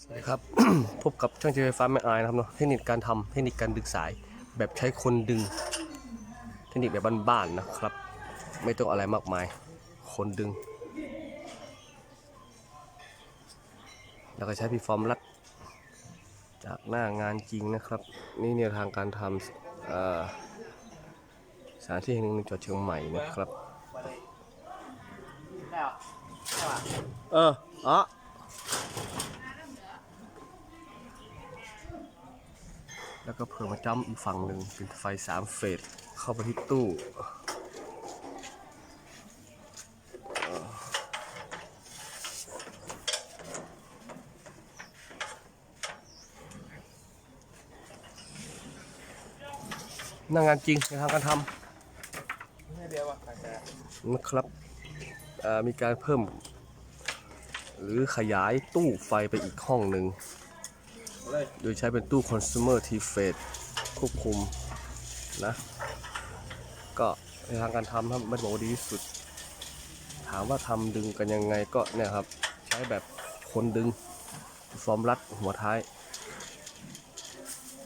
สวัสดีครับ พบกับช่างเจไฟฟ้าแม่อายนะครับเนาะเทคนิคการทำเทคนิคการดึงสาย แบบใช้คนดึง เทคนิคแบบบ้านๆนะครับ ไม่ต้องอะไรมากมาย คนดึง แล้วก็ใช้พีฟอร์มรัด จากหน้างานจริงนะครับ นี่แนวทางการทำสถานที่แห่งหนึ่งในจังหวัดเชียงใหม่นะครับ เอออ๋อ แล้วก็เพิ่มมาจ้ำอีกฝั่งหนึ่งเป็นไฟสามเฟสเข้าไปที่ตู้เอ่อหน้างานจริงในทางการทำนะครับมีการเพิ่ม หรือขยายตู้ไฟไปอีกห้องหนึ่ง โดยใช้เป็นตู้ consumer t f a t ควบคุมนะ ก็ในทางการทำครับไม่ได้บอกว่าดีที่สุด ถามว่าทำดึงกันยังไงก็เนี่ยครับ ใช้แบบคนดึงฟอร์มรัดหัวท้าย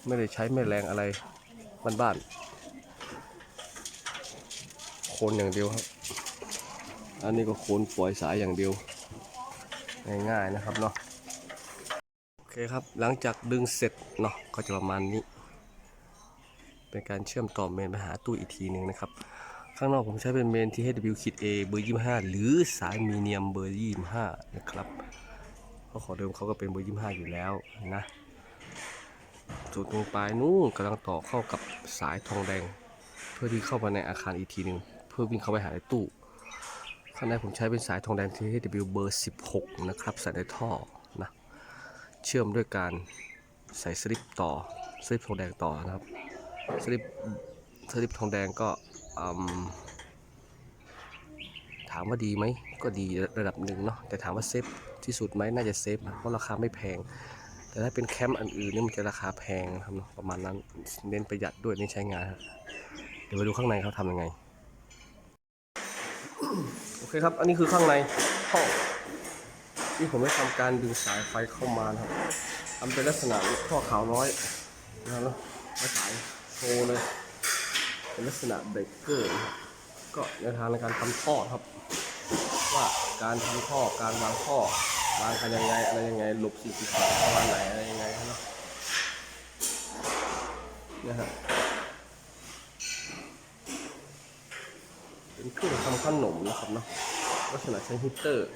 ไม่ได้ใช้แม่แรงอะไรบ้านๆโคนอย่างเดียวครับ อันนี้ก็โคนปล่อยสายอย่างเดียว ง่ายๆนะครับเนาะ เคครับหลังจากดึงเสร็จเนาะก็จะประมาณนี้ เป็นการเชื่อมต่อเมนไปหาตู้อีกทีหนึ่งนะครับ ข้างนอกผมใช้เป็นเมน THW คิด A เบอร์25 หรือสายมีเนียมเบอร์25 นะครับเพราะขอเดิมเขาก็เป็นเบอร์25 อยู่แล้วนะส่วนตรงปลายนู้นกำลังต่อเข้ากับสายทองแดง เพื่อที่เข้ามาในอาคารอีกทีหนึ่งเพื่อวิ่งเข้าไปหาในตู้ข้างในผมใช้เป็นสายทองแดงที่ HW เบอร์ 16 นะครับใส่ในท่อ เชื่อมด้วยการใส่สลิปต่อสลิปทองแดงต่อนะครับสลิปสลิปทองแดงก็ถามว่าดีไหมก็ดีระดับหนึ่งเนาะแต่ถามว่าเซฟที่สุดไหมน่าจะเซฟเพราะราคาไม่แพง แต่ถ้าเป็นแคมป์อันอื่นนี่มันจะราคาแพงครับเนาะประมาณนั้นเน้นประหยัดด้วยเน้นใช้งานเดี๋ยวไปดูข้างในเขาทำยังไงโอเคครับ อันนี้คือข้างในห้อง ที่ผมได้ทำการดึงสายไฟเข้ามานะครับทำเป็นลักษณะท่อขาวน้อยนะครับแล้วไม่สายโชว์เลย เป็นลักษณะเบรกเกอร์นะครับก็แนวทางในการทำท่อครับ ว่าการทำท่อการวางท่อวางกันยังไงอะไรยังไงหลบสิ่งกีดขวางประมาณไหนอะไรยังไงนะนะฮะเป็นเครื่องทำขนมนะครับเนาะลักษณะใช้ฮีตเตอร์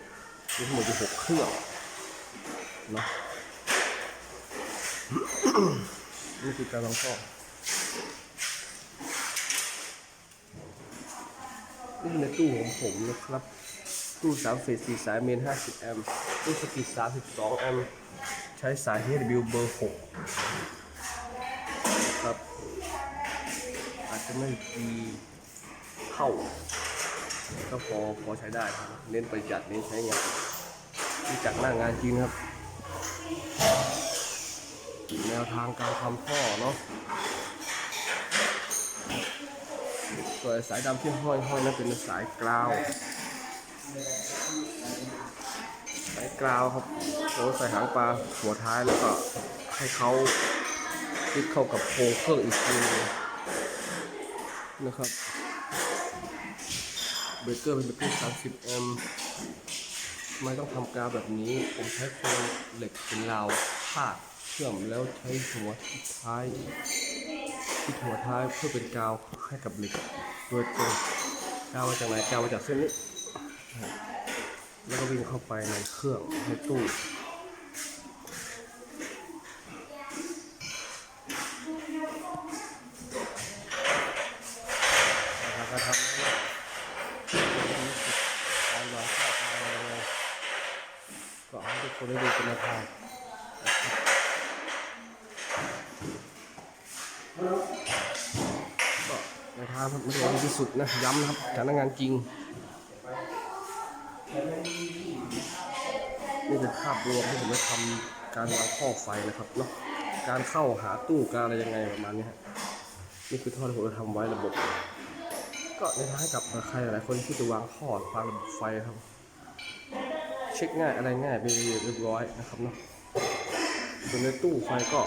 มีทั้งหมดอยู่หกเครื่องนะนี่คือการวางท่อนี่คือในตู้ของผมนะครับ ตู้สามเฟสสี่สายเมน50แอมป์ตู้สกิด32แอมป์ใช้สาย HW เบอร์6นะครับ อาจจะไม่ดีเท่าก็พอพอใช้ได้ครับ เน้นประหยัดเน้นใช้งาน นี่จากหน้างานจริงครับแนวทางการทำท่อเนาะส่วนสายดำที่ห้อยห้อยนั่นเป็นสายกราว สายกราวครับโอ้ใส่หางปลาหัวท้ายแล้วก็ให้เขาติดเข้ากับโครงเครื่องอีกทีนนะครับเบรกเกอร์เป็นเบรกเกอร์30แอมป์ ไม่ต้องทำกาวแบบนี้ ผมใช้โครงเหล็กเป็นราวพาดเชื่อมแล้วใช้หัวที่ท้ายที่หัวท้ายเพื่อเป็นกาวให้กับเหล็กโดยตรงกาวมาจากไหนกาวมาจากเส้นนี้ แล้วก็วิ่งเข้าไปในเครื่องในตู้ นะครับก็ทำให้การวางข้อทางอะไรยังไง ก็ให้ทุกคนได้ดูเป็นแนทางก็แนทางไม่ได้ว่าดีที่สุดนะย้ำนะครับสถานงานจริงนี่เป็นภาพรวมที่ผมได้ทำการวางข้อไฟนะครับเนาะการเข้าหาตู้การอะไรยังไงประมาณนี้ฮะนี่คือท่อที่ผมได้ทำไว้ระบบ ก็แนะนำให้กับใครหลายคนที่จะวางข้อวางระบบไฟครับ เช็คง่ายอะไรง่ายไปเรียบร้อยนะครับเนาะส่วนในตู้ไฟก็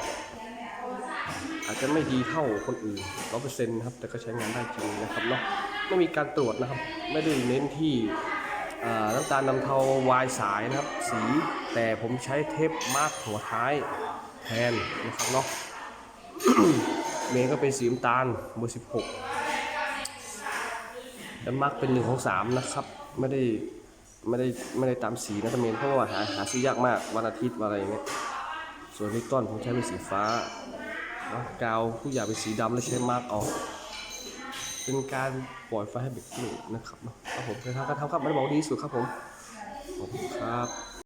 อาจจะไม่ดีเท่าคนอื่นร้อเปอร์เซ็นต์ครับ แต่ก็ใช้งานได้จริงนะครับเนาะไม่มีการตรวจนะครับ ไม่ได้เน้นที่น้ำตาลนำเทาวายสายนะครับ สีแต่ผมใช้เทปมาร์กหัวท้ายแทนนะครับเนาะเมนก็เป็นสีน้ำตาลเบอร์16แล้วมาร์กเป็นหนึ่งของสามนะครับ ไม่ได้ ไม่ได้ไม่ได้ตามสีนะตะเมนเพราะว่าหาหาซื้อยากมากวันอาทิตย์วันอะไรอย่างเงี้ยส่วนลิปต้นผมใช้เป็นสีฟ้าเกาวทุกอย่ากเป็นสีดำและใช้มาร์กออก เป็นการปล่อยไฟให้เบรกเกอร์นะครับนะครับผมเคยทำการทำครับไม่ได้บอกดีที่สุดครับผมขอบคุณครับ